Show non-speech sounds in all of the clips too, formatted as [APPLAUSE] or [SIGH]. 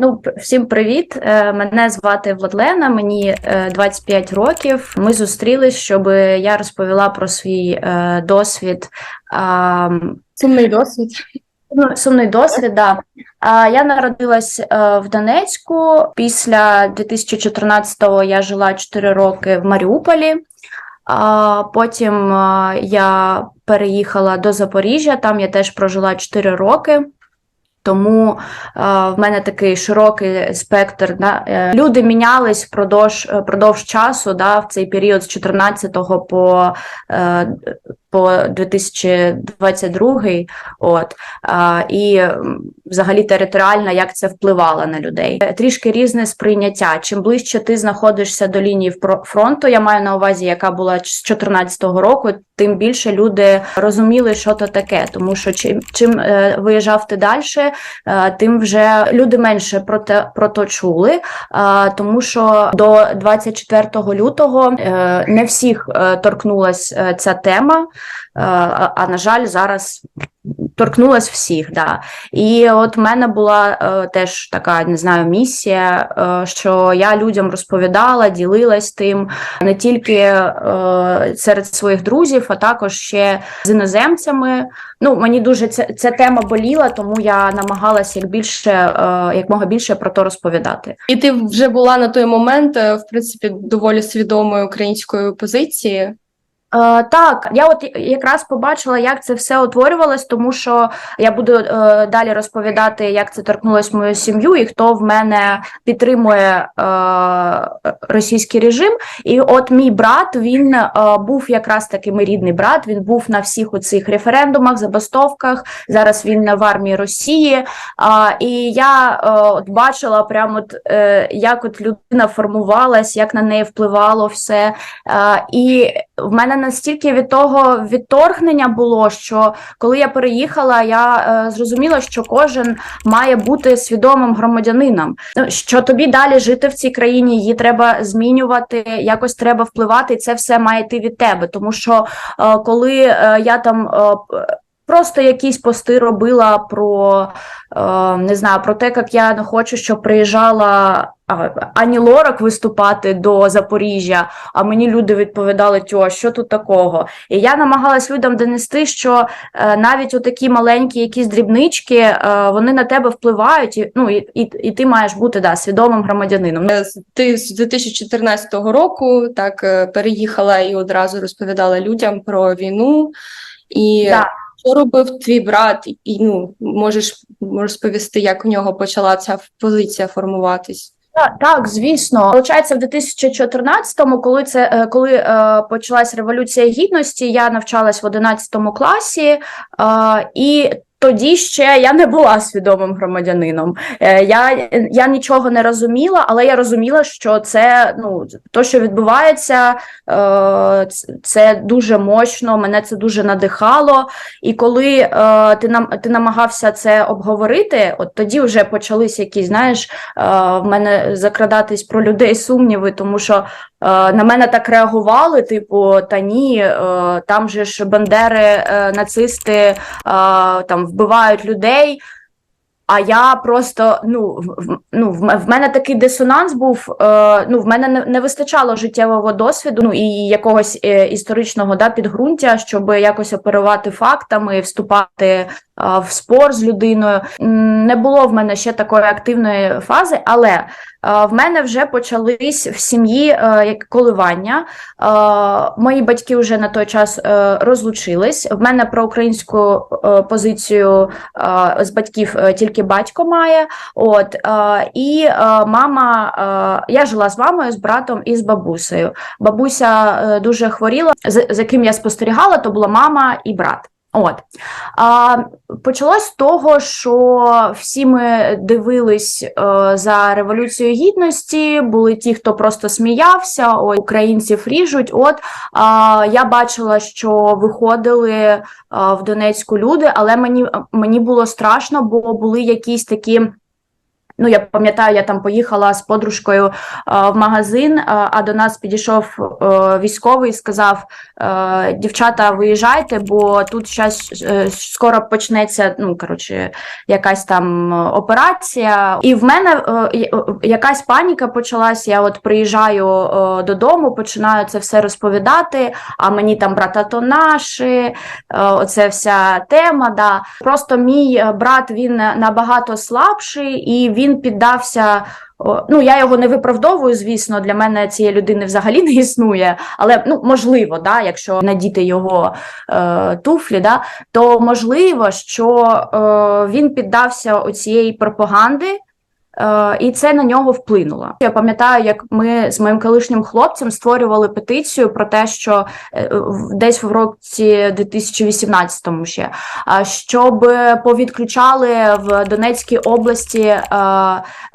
Ну, всім привіт. Е, Мене звати Владлена, мені е, 25 років. Ми зустрілись, щоб я розповіла про свій е, досвід. Сумний досвід. Ну, сумний досвід, да. Я народилась е, в Донецьку. Після 2014-го я жила 4 роки в Маріуполі. Потім е, я переїхала до Запоріжжя, там я теж прожила 4 роки. Тому е, в мене такий широкий спектр. Да? Е, люди мінялись впродовж, продовж впродовж часу, да, в цей період з 14 по, е, по 2022. От, і взагалі територіально, як це впливало на людей. Трішки різне сприйняття. Чим ближче ти знаходишся до лінії фронту, я маю на увазі, яка була з 14 року, тим більше люди розуміли, що то таке. Тому що чим, чим е, виїжджав ти далі, е, тим вже люди менше про те про то чули. Тому що до 24 лютого е, не всіх е, торкнулась е, ця тема. Е, А, на жаль, зараз торкнулась всіх. Да. І от в мене була е, теж така, не знаю, місія, е, що я людям розповідала, ділилась тим не тільки серед своїх друзів, а також ще з іноземцями. Ну, мені дуже ця, ця тема боліла, тому я намагалася як більше, е, як мога більше про то розповідати. І ти вже була на той момент, в принципі, доволі свідомої української позиції. Е, так, я от якраз побачила, як це все утворювалось, тому що я буду е, далі розповідати, як це торкнулось мою сім'ю і хто в мене підтримує е, російський режим. І от мій брат він е, був якраз таки мій рідний брат. Він був на всіх у цих референдумах, забастовках. Зараз він в армії Росії. А, і я е, от бачила прямо, от, е, як от людина формувалась, як на неї впливало все. Е, і в мене настільки від того відторгнення було, що коли я переїхала, я е, зрозуміла, що кожен має бути свідомим громадянином. Ну, Що тобі далі жити в цій країні, її треба змінювати, якось треба впливати, і це все має йти від тебе. Тому що е, коли е, я там. е, Просто якісь пости робила про е, не знаю про те, як я не хочу, щоб приїжджала Ані Лорак виступати до Запоріжжя. А мені люди відповідали, тьо, що тут такого? І я намагалась людям донести, що е, навіть отакі маленькі якісь дрібнички, е, вони на тебе впливають, і, ну, і, і, і ти маєш бути да, свідомим громадянином. Е, Ти з 2014 року так е, переїхала і одразу розповідала людям про війну. І Да. що робив твій брат? І ну, можеш розповісти, як у нього почала ця позиція формуватись? Так, так, звісно. Получається, в 2014-му, коли це е, коли е, почалась революція гідності, я навчалась в 11 класі, е, і тоді ще я не була свідомим громадянином. Е, я, я нічого не розуміла, але я розуміла, що це ну то, що відбувається, е, це дуже мощно. Мене це дуже надихало. І коли е, ти нам ти намагався це обговорити, от тоді вже почались якісь, знаєш, в мене закрадатись про людей сумніви, тому що на мене так реагували, типу, та ні, е, там же ж бандери, е, нацисти е, там вбивають людей. А я просто ну, в, ну, в мене такий дисонанс був. Е, ну, в мене не, не вистачало життєвого досвіду ну, і якогось е, історичного да, підґрунтя, щоб якось оперувати фактами, вступати е, в спор з людиною. Не було в мене ще такої активної фази, але е, в мене вже почались в сім'ї е, коливання. Мої батьки вже на той час е, розлучились. В мене про українську е, позицію з батьків тільки батько має. От і мама, я жила з мамою, з братом і з бабусею. Бабуся дуже хворіла, за ким я спостерігала, то була мама і брат. От а, почалось з того, що всі ми дивились е, за революцію гідності. Були ті, хто просто сміявся, ой, українців ріжуть. От а, я бачила, що виходили е, в Донецьку люди, але мені, мені було страшно, бо були якісь такі. Ну, я пам'ятаю, я там поїхала з подружкою е, в магазин, е, а до нас підійшов е, військовий і сказав: е, дівчата, виїжджайте, бо тут щас, е, скоро почнеться, ну коротше, якась там операція. І в мене е, якась паніка почалась. Я от приїжджаю е, додому, починаю це все розповідати. А мені там брата то наші, е, оце вся тема. Да. Просто мій брат він набагато слабший і він піддався. Ну, я його не виправдовую, звісно, для мене цієї людини взагалі [LAUGHS] не існує, але ну можливо, да, якщо надіти його е, туфлі, да, то можливо, що е, він піддався оцієї пропаганди. Е, і це на нього вплинуло. Я пам'ятаю, як ми з моїм колишнім хлопцем створювали петицію про те, що е, десь в році 2018 ще, щоб повідключали в Донецькій області е,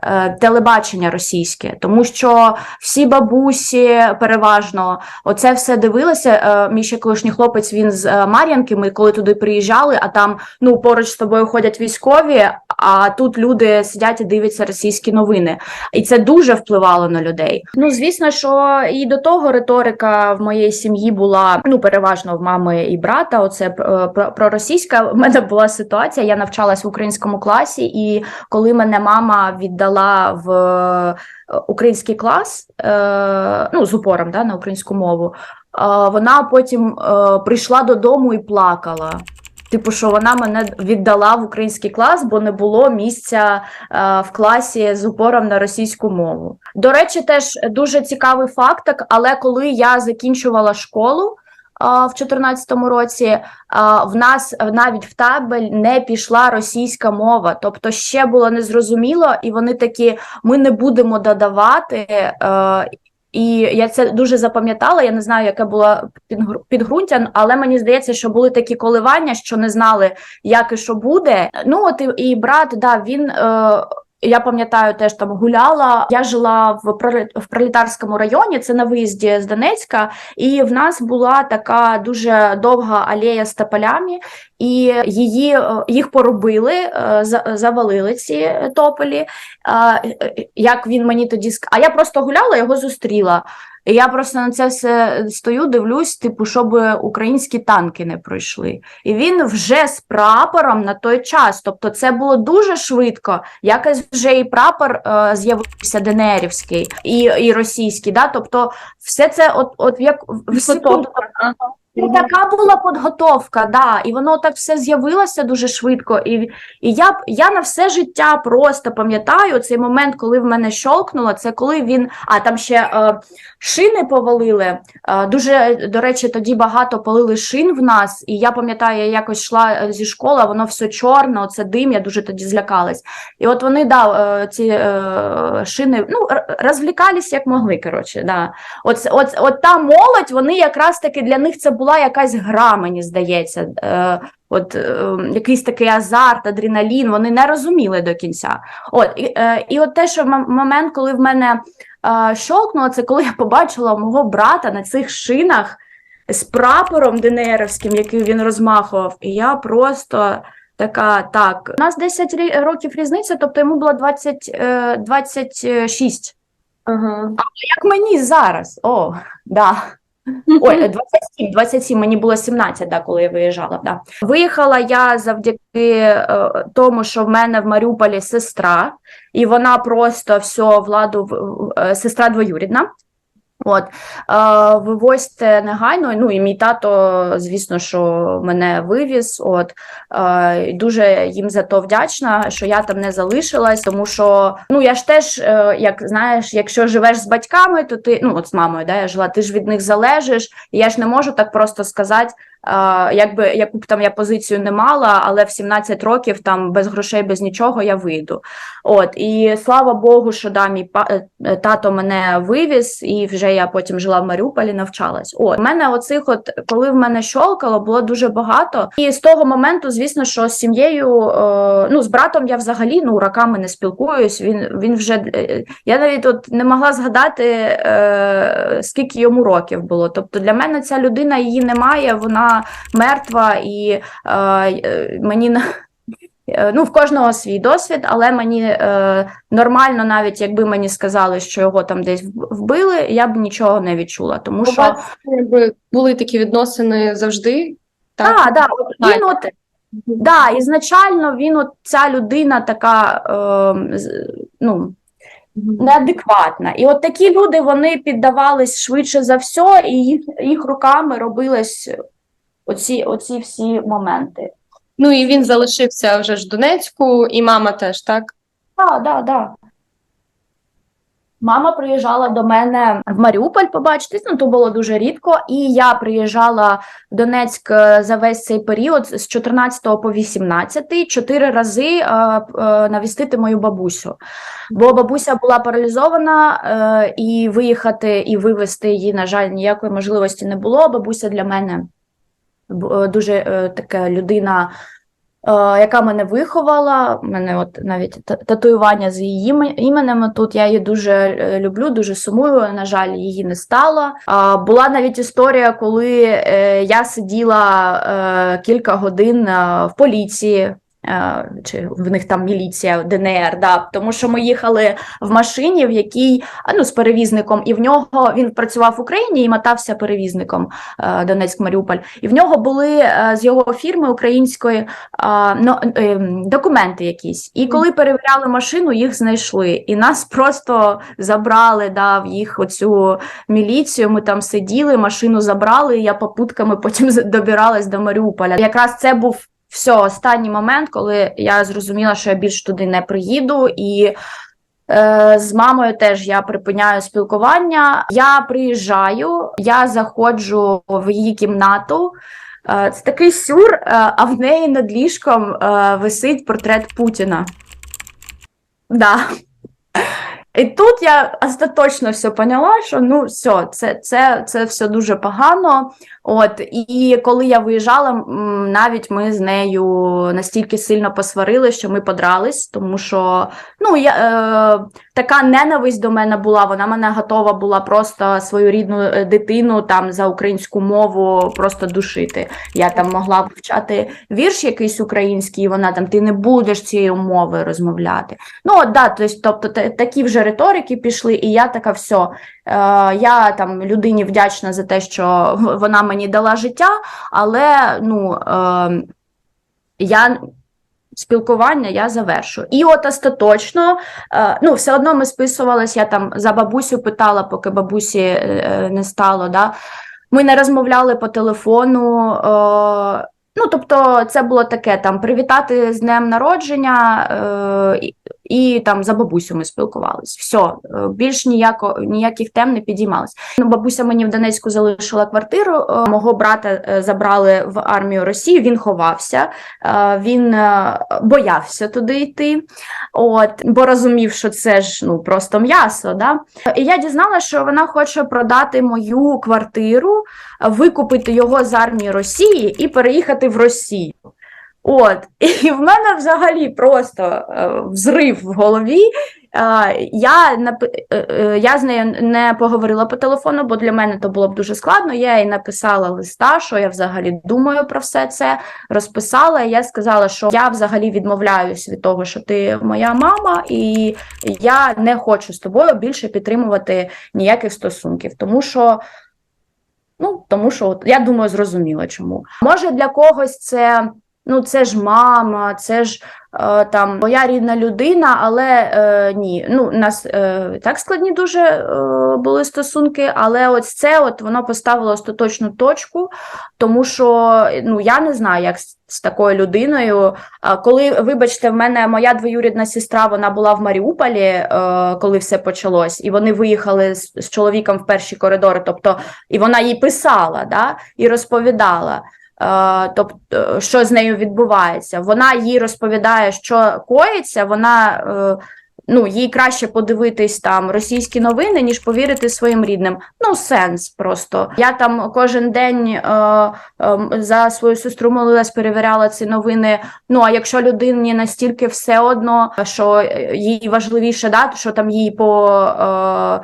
е, телебачення російське, тому що всі бабусі переважно оце все дивилися. Е, Мій ще колишній хлопець він з е, Мар'янки. Ми коли туди приїжджали, а там ну поруч з тобою ходять військові, а тут люди сидять і дивляться російські новини. І це дуже впливало на людей. Ну звісно, що і до того риторика в моєї сім'ї була ну переважно в мами і брата. Оце е, про, про російська. У мене була ситуація. Я навчалась в українському класі, і коли мене мама віддала в е, український клас, е, ну з упором да, на українську мову. Вона потім прийшла додому і плакала. Типу, що вона мене віддала в український клас, бо не було місця е, в класі з упором на російську мову. До речі, теж дуже цікавий факт, але коли я закінчувала школу. В 2014 році в нас навіть в табель не пішла російська мова, тобто ще було незрозуміло, і вони такі: ми не будемо додавати. І я це дуже запам'ятала. Я не знаю, яке було підґрунтя, але мені здається, що були такі коливання, що не знали, як і що буде. Ну от і, і брат, да, він. Е, я пам'ятаю, теж там гуляла. Я жила в в пролетарському районі, це на виїзді з Донецька, і в нас була така дуже довга алея з тополями, і її е, їх поробили, е, завалили ці тополі. Е, Як він мені тоді. А я просто гуляла, його зустріла. І я просто на це все стою, дивлюсь, типу, щоб українські танки не пройшли. І він вже з прапором на той час. Тобто, це було дуже швидко. Якось вже і прапор е, з'явився ДНРівський і, і російський. Да? Тобто, все це, от, от як в секунду. І така була підготовка, да, і воно так все з'явилося дуже швидко. І, і я, я на все життя просто пам'ятаю цей момент, коли в мене щолкнуло, це коли він. А там ще е, шини повалили. Е, дуже, до речі, тоді багато полили шин в нас. І я пам'ятаю, я якось йшла е, зі школи, воно все чорне, оце дим, я дуже тоді злякалась. І от вони да, е, ці е, шини ну, розвлікались як могли. Коротше, да. От, от, от та молодь, вони якраз таки для них це була якась гра, мені здається. Е, от е, якийсь такий азарт, адреналін, вони не розуміли до кінця. От, і, е, і от те, що момент, коли в мене е, щолкнуло, це коли я побачила мого брата на цих шинах з прапором ДНРівським, який він розмахував, і я просто. Така, так, у нас 10 років різниця, тобто йому було 20, е, 26. Ага. Як мені зараз? О, да. Ой, 27, 27, мені було 17, да, коли я виїжджала. Да. Виїхала я завдяки е, тому, що в мене в Маріуполі сестра, і вона просто все владу, е, сестра двоюрідна. От, е, вивозьте негайно. Ну і мій тато, звісно, що мене вивіз. От е, дуже їм за то вдячна, що я там не залишилась, тому що ну я ж теж, е, як знаєш, якщо живеш з батьками, то ти ну от з мамою, да, я жила, ти ж від них залежиш. І я ж не можу так просто сказати, якби яку б там я позицію не мала, але в 17 років там без грошей, без нічого я вийду. От і слава Богу, що да, мій па- е, тато мене вивіз, і вже я потім жила в Маріуполі, навчалась. От у мене оцих, от коли в мене щолкало, було дуже багато. І з того моменту, звісно, що з сім'єю, е, ну з братом я взагалі ну роками не спілкуюсь. Він він вже е, я навіть от не могла згадати, е, скільки йому років було. Тобто для мене ця людина її немає, вона мертва, і е, мені. Е, Ну, в кожного свій досвід, але мені е, нормально, навіть якби мені сказали, що його там десь вбили, я б нічого не відчула. Тому що якби були такі відносини завжди? так, да, от він от да, ізначально він от ця людина така е, ну, неадекватна. І от такі люди вони піддавались швидше за все, і їх, їх руками робились оці, оці всі моменти. Ну і він залишився вже ж в Донецьку, і мама теж, так? Так, да, да. Мама приїжджала до мене в Маріуполь побачитись, ну то було дуже рідко. І я приїжджала в Донецьк е, за весь цей період з 14 по 18, чотири рази е, е, навістити мою бабусю. Бо бабуся була паралізована, е, і виїхати і вивезти її, на жаль, ніякої можливості не було. Бабуся для мене дуже е, така людина е, яка мене виховала. Мене от навіть татуювання з її іменем тут. Я її дуже е, люблю, дуже сумую. На жаль, її не стало. Була навіть історія, коли е, я сиділа е, кілька годин е, в поліції. Е, Чи в них там міліція ДНР, да, тому що ми їхали в машині, в якій ну з перевізником, і в нього він працював в Україні і мотався перевізником е, Донецьк-Маріуполь. І в нього були е, з його фірми української ну, ем, документи якісь. І коли перевіряли машину, їх знайшли. І нас просто забрали, да, в їх оцю міліцію. Ми там сиділи, машину забрали, я попутками потім добиралась до Маріуполя. Якраз це був все останній момент, коли я зрозуміла, що я більше туди не приїду. І Е, З мамою теж я припиняю спілкування. Я приїжджаю, я заходжу в її кімнату. Е, Це такий сюр, е, а в неї над ліжком е, висить портрет Путіна. Да. І тут я остаточно все поняла, що ну все, це, це, це все дуже погано. От і коли я виїжджала, навіть ми з нею настільки сильно посварили, що ми подрались, тому що ну я е, така ненависть до мене була. Вона мене готова була просто свою рідну е, дитину там за українську мову просто душити. Я там могла вивчати вірш якийсь український, і вона там ти не будеш цією мовою розмовляти. Ну от да, то есть, тобто такі вже риторики пішли, і я така все. Я там людині вдячна за те, що вона мені дала життя, але ну е, я спілкування я завершу. І от остаточно, е, ну, все одно ми списувалися, я там за бабусю питала, поки бабусі е, не стало. Да? Ми не розмовляли по телефону. Ну, тобто, це було таке там привітати з днем народження, е, і, там за бабусю ми спілкувалися. Все, більш ніяко, ніяких тем не підіймалось. Ну, бабуся мені в Донецьку залишила квартиру. е, Мого брата е, забрали в армію Росії. Він ховався, е, він е, боявся туди йти. От, бо розумів, що це ж ну просто м'ясо. Да? І я дізналася, що вона хоче продати мою квартиру, викупити його з армії Росії і переїхати в Росію. От, [LAUGHS] і в мене взагалі просто е, взрив в голові. Е, я, е, е, я з нею не поговорила по телефону, бо для мене то було б дуже складно. Я їй написала листа, що я взагалі думаю про все це, розписала. Я сказала, що я взагалі відмовляюсь від того, що ти моя мама, і я не хочу з тобою більше підтримувати ніяких стосунків, тому що. Ну, тому що от, я думаю, зрозуміло чому. Може, для когось це ну, це ж мама, це ж е, там моя рідна людина, але е, ні. Ну, у нас е, так складні дуже е, були стосунки, але ось це от воно поставило остаточну точку, тому що ну, я не знаю, як з, з такою людиною. А коли, вибачте, в мене моя двоюрідна сестра, вона була в Маріуполі, е, коли все почалось, і вони виїхали з, з чоловіком в перші коридори, тобто, і вона їй писала, да, і розповідала. Тобто, що з нею відбувається, вона їй розповідає, що коїться. Вона е, ну їй краще подивитись там російські новини, ніж повірити своїм рідним. Ну, сенс просто. Я там кожен день е, е, за свою сестру молилась, перевіряла ці новини. Ну а якщо людині настільки все одно, що їй важливіше, да, що там їй по.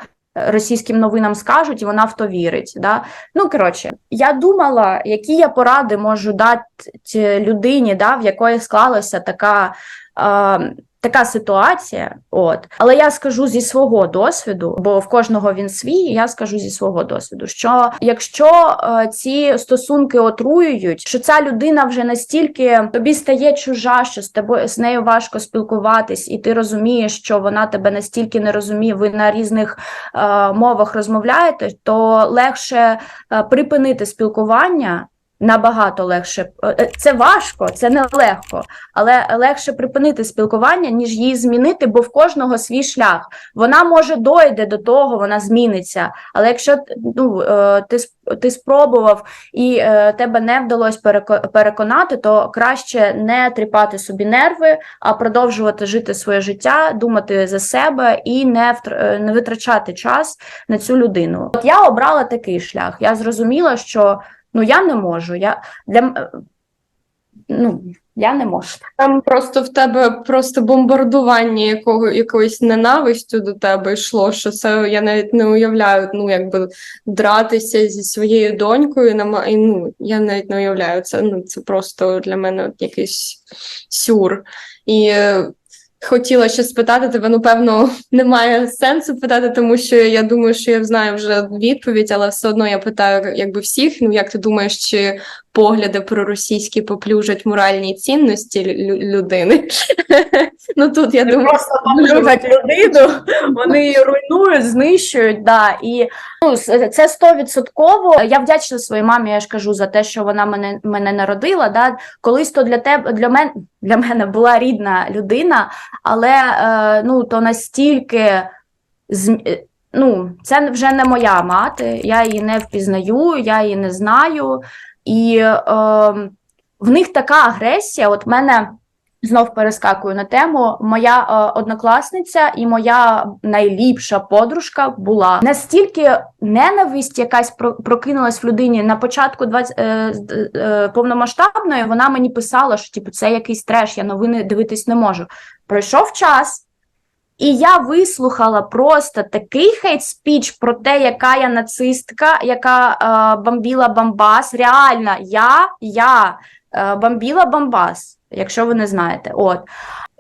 Е, російським новинам скажуть, і вона в то вірить. Да? Ну, коротше, я думала, які я поради можу дати людині, да, в якої склалася така. Е, Така ситуація, от але я скажу зі свого досвіду, бо в кожного він свій. Я скажу зі свого досвіду, що якщо е, ці стосунки отруюють, що ця людина вже настільки тобі стає чужа, що з тобою з нею важко спілкуватись, і ти розумієш, що вона тебе настільки не розуміє, ви на різних е, мовах розмовляєте, то легше е, припинити спілкування. Набагато легше Е, це важко, це не легко, але легше припинити спілкування, ніж її змінити, бо в кожного свій шлях. Вона може дойде до того, вона зміниться. Але якщо ну, е, ти ти спробував і е, тебе не вдалося переко- переконати, то краще не тріпати собі нерви, а продовжувати жити своє життя, думати за себе і не е, не витрачати час на цю людину. От я обрала такий шлях. Я зрозуміла, що ну я не можу. Я для е, ну я не можу. Там просто в тебе просто бомбардування якого якоюсь ненавистю до тебе йшло, що це я навіть не уявляю, ну якби дратися зі своєю донькою, нама- і, ну я навіть не уявляю це. Ну це просто для мене от якийсь сюр. І е, хотіла ще спитати тебе, ну певно, [LAUGHS] немає сенсу питати, тому що я думаю, що я знаю вже відповідь, але все одно я питаю якби всіх. Ну як ти думаєш, чи погляди проросійські поплюжать моральні цінності лю- людини? [LAUGHS] Ну тут я думаю, просто поплюжать людину, вони її руйнують, знищують. Да. І ну, це стовідсотково. Я вдячна своїй мамі, я ж кажу, за те, що вона мене, мене народила. Да. Колись то для тебе для мене для мене була рідна людина, але е, ну, то настільки е, ну, це вже не моя мати, я її не впізнаю, я її не знаю. І е, в них така агресія. От мене знов перескакую на тему. Моя е, однокласниця і моя найліпша подружка була настільки ненависть, якась про- прокинулась в людині на початку 20, е, е, повномасштабної. Вона мені писала, що типу це якийсь треш, я новини дивитись не можу. Пройшов час. І я вислухала просто такий хейт-спіч про те, яка я нацистка, яка е, бомбіла Бамбас. Реально, я, я е, бомбіла Бамбас, якщо ви не знаєте. От.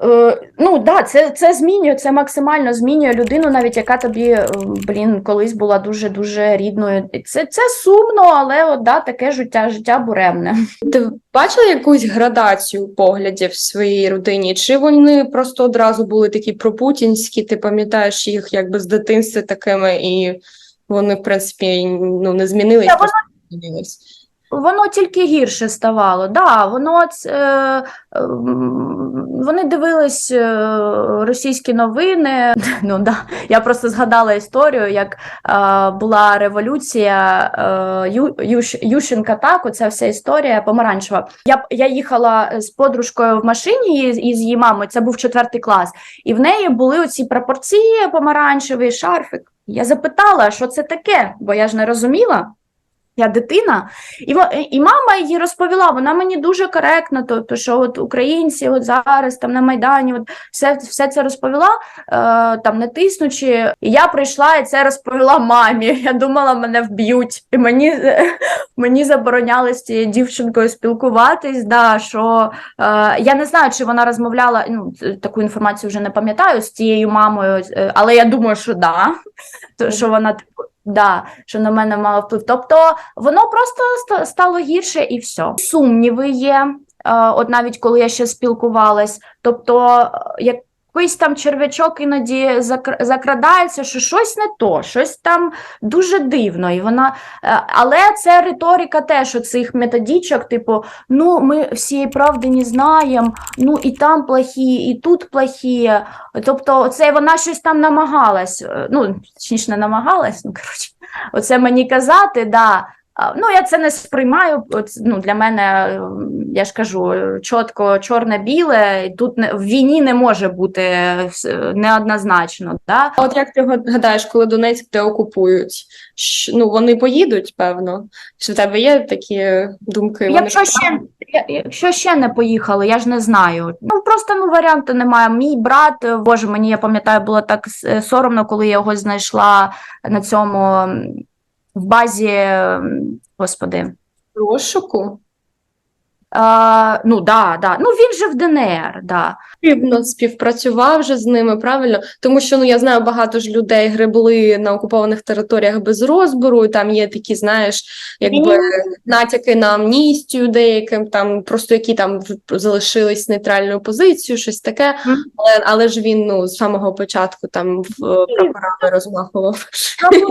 Е, ну, да, це, це змінює, це максимально змінює людину, навіть яка тобі, е, блін, колись була дуже-дуже рідною. Це, це сумно, але от, да, таке життя, життя буремне. ти бачила якусь градацію поглядів в своїй родині? Чи вони просто одразу були такі пропутінські, ти пам'ятаєш їх якби з дитинства такими, і вони, в принципі, ну, не змінились? Воно тільки гірше ставало. Да, воно е, вони дивились е, російські новини. [LAUGHS] Ну да, я просто згадала історію, як е, була революція е, Ю, Ющ, Ющенка. Так, оця вся історія помаранчева. Я я їхала з подружкою в машині із, її мамою. Це був четвертий клас, і в неї були оці прапорці помаранчевий шарфик. Я запитала, що це таке, бо я ж не розуміла. Я дитина, і, і мама їй розповіла, вона мені дуже коректно, то, то що от українці от зараз там на Майдані, от все, все це розповіла, е, там не тиснучи. І я прийшла і це розповіла мамі. Я думала, мене вб'ють. І мені, [LAUGHS] мені забороняли з цією дівчинкою спілкуватись. Да, що, е, я не знаю, чи вона розмовляла, ну, таку інформацію вже не пам'ятаю з цією мамою, але я думаю, що да. [LAUGHS] То, що вона типу, да, що на мене мало вплив. Тобто воно просто ста- стало гірше і все. Сумніви є, е, от навіть коли я ще спілкувалась. Тобто, е, якийсь там черв'ячок іноді закрадається, що щось не то, щось там дуже дивно. І вона, е, але це риторика теж оцих методичок, типу, ну ми всієї правди не знаємо, ну і там плохі, і тут плохі. Тобто, це вона щось там намагалась, е, ну, точніше, не намагалась, ну коротше, оце мені казати, да. Ну, я це не сприймаю. Ну, для мене, е, я ж кажу, чітко чорне-біле, тут не, в війні не може бути е, неоднозначно. Да? От як ти гадаєш, коли Донецьк де окупують? Ну вони поїдуть, певно. Чи в тебе є такі думки? Вони Якщо ще, якщо ще не поїхали, я ж не знаю. Ну просто ну варіанту немає. Мій брат, е, боже, мені я пам'ятаю, було так е, соромно, коли я його знайшла на цьому в базі, господи. розшуку? А, ну да, да. Ну він же в ДНР, да. Потрібно співпрацював вже з ними, правильно? Тому що ну я знаю, багато ж людей гребли на окупованих територіях без розбору, і там є такі, знаєш, якби натяки на амністію деяким, там просто які там залишились нейтральною позицією, щось таке. Але, але ж він ну з самого початку там в е, прапорами розмахував. Ну,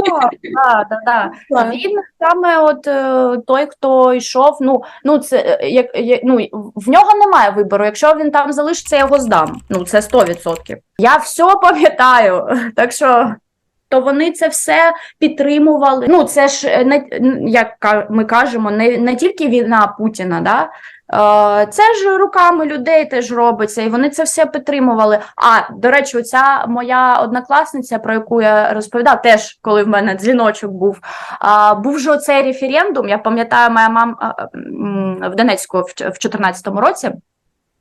да, [LAUGHS] да, да. Він саме от е, той, хто йшов. Ну, ну це е, як, як ну в нього немає вибору. Якщо він там залишиться, я його здам. Ну це 100%. Я все [LAUGHS] пам'ятаю. Так що. То вони це все підтримували. Ну, це ж не як ми кажемо, не, не тільки війна Путіна, да? Е, це ж руками людей теж робиться, і вони це все підтримували. А до речі, ця моя однокласниця, про яку я розповідала, теж коли в мене дзвіночок був. Був же оцей референдум. Я пам'ятаю, моя мама в Донецьку в 2014 році.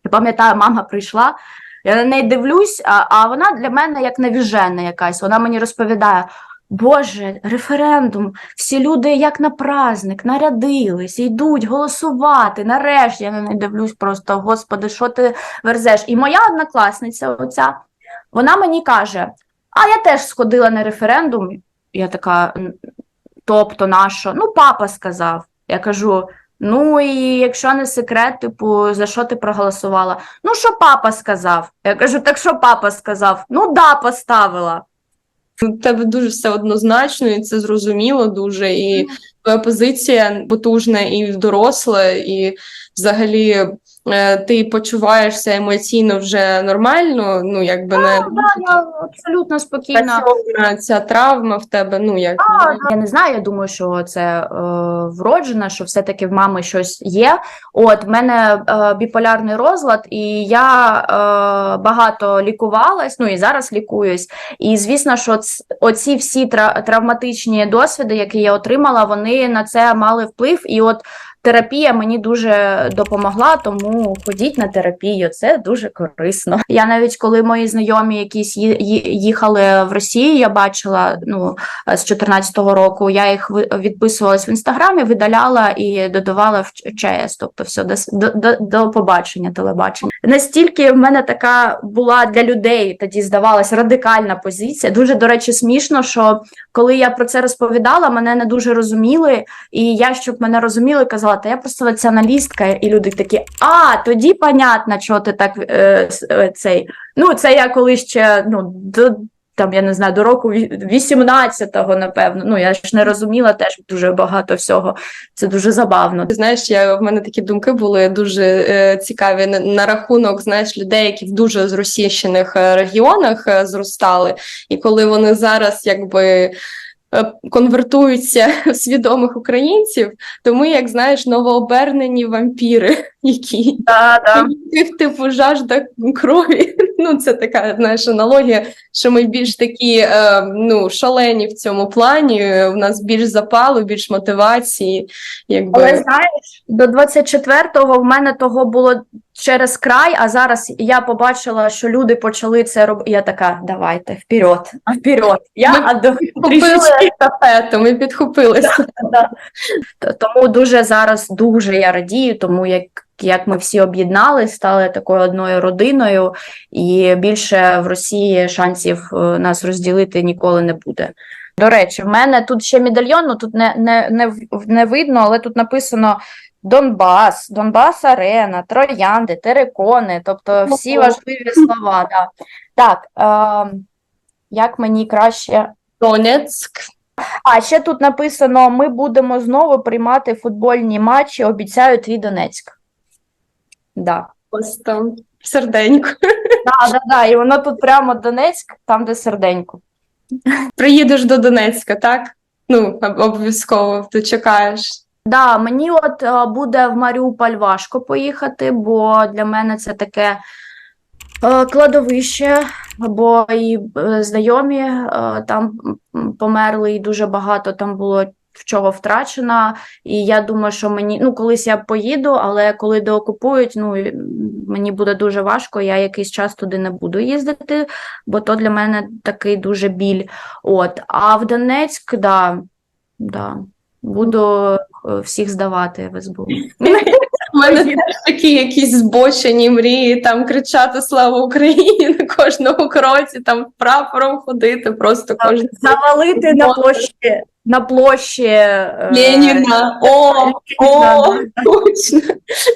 Я пам'ятаю, мама прийшла. Я на неї дивлюсь, а, а вона для мене як навіжена якась. Вона мені розповідає: Боже, референдум, всі люди як на праздник, нарядились, йдуть голосувати. Нарешті я на неї дивлюсь просто, господи, що ти верзеш? І моя однокласниця, оця, вона мені каже: А я теж сходила на референдум. Я така, «Н- тобто, нащо? Ну, папа сказав. Я кажу. Ну і якщо не секрет, типу, за що ти проголосувала? Ну, що папа сказав? Я кажу, так що папа сказав? Ну, да, поставила. У тебе дуже все однозначно, і це зрозуміло дуже. І твоя позиція потужна і доросла, і взагалі ти почуваєшся емоційно вже нормально. Ну, якби не Да, я абсолютно спокійна. працьована ця травма в тебе. Ну як Я не знаю, я думаю, що це е, вроджено, що все-таки в мами щось є. От в мене е, біполярний розлад, і я е, багато лікувалась, ну і зараз лікуюсь. І звісно, що ц- оці всі тра- травматичні досвіди, які я отримала, вони на це мали вплив. І от терапія мені дуже допомогла, тому ходіть на терапію, це дуже корисно. Я навіть коли мої знайомі якісь їхали в Росію, я бачила ну з 2014 року. Я їх відписувалась в інстаграмі, видаляла і додавала в ЧС. Тобто, все до, до, до, побачення, телебачення. Настільки в мене така була для людей тоді здавалась радикальна позиція. Дуже до речі, смішно, що коли я про це розповідала, мене не дуже розуміли. І я, щоб мене розуміли, казала, та я просто націоналістка, і люди такі, а тоді понятно, чого ти так е, е, цей. Ну, це я коли ще ну, до, там, я не знаю, до року ві- 18-го, напевно. Ну, я ж не розуміла теж дуже багато всього. Це дуже забавно. Знаєш, я в мене такі думки були дуже е, цікаві на, на рахунок знаєш людей, які в дуже зросійщених е, регіонах е, зростали, і коли вони зараз якби. Е, Конвертуються [LAUGHS] в свідомих українців, то ми, як знаєш, новообернені вампіри, які Да, да. яких типу жажда крові. [LAUGHS] Ну, це така знаєш, аналогія, що ми більш такі е, ну, шалені в цьому плані. У нас більш запалу, більш мотивації. Якби. Але знаєш, до 24-го в мене того було через край, а зараз я побачила, що люди почали це робити. Я така, давайте, вперед, вперед. Я Ми адо- Підхопили естафету, ми підхопилися. Да. Т- Тому дуже зараз дуже я радію, тому як, як ми всі об'єднали, стали такою одною родиною, і більше в Росії шансів е, нас розділити ніколи не буде. До речі, в мене тут ще медальйон, ну тут не, не, не, не видно, але тут написано Донбас, Донбас Арена, Троянди, Терекони, тобто всі важливі слова. Да. Так, е, як мені краще Донецьк. а ще тут написано: ми будемо знову приймати футбольні матчі, обіцяю твій Донецьк. Да. Ось там серденько. Да, да, да. І воно тут прямо Донецьк, там, де серденько. Приїдеш до Донецька, так? Ну, обов'язково ти чекаєш. Да, мені от е, буде в Маріуполь важко поїхати, бо для мене це таке е, кладовище, бо і е, знайомі е, там померли, і дуже багато там було чого втрачено. І я думаю, що мені ну колись я поїду, але коли деокупують, ну мені буде дуже важко. Я якийсь час туди не буду їздити, бо то для мене такий дуже біль. От, а в Донецьк, да, да. Буду е, всіх здавати в СБУ. У мене теж такі якісь збочені мрії, там кричати Слава Україні на кожному кроці, там прапором ходити, просто кожен Завалити на площі на площі е, Леніна. О, о, точно.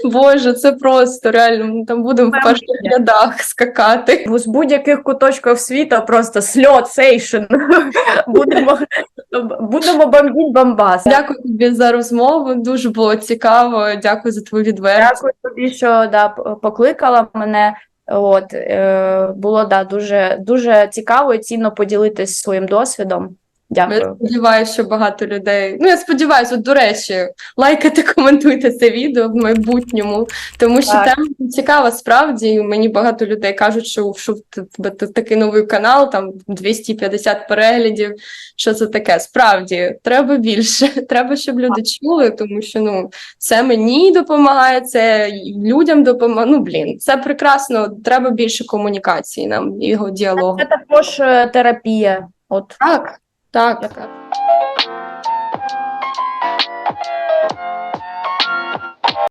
Боже, це просто реально. Ми там будемо в перших рядах скакати. з будь-яких куточків світу просто сльот, сейшн. Будемо, будемо бомбити Бомбас. Дякую тобі за розмову. Дуже було цікаво. Дякую за твою відвертість. Дякую тобі, що да, покликала мене. От, е, було да, дуже, дуже цікаво і цінно поділитись своїм досвідом. Я сподіваюся, що багато людей. Ну, я сподіваюся, от, до речі, лайкайте, [LAUGHS] коментуйте це відео в майбутньому, тому що Так. тема цікава справді. Мені багато людей кажуть, що, що тебе такий новий канал, там 250 переглядів. Що це таке? Справді, треба більше. [LAUGHS] Треба, щоб люди чули, тому що ну це мені допомагає, це людям допомагає. Ну блін, це прекрасно. Треба більше комунікації нам його діалогу. Це також е, терапія. От Так, так. яка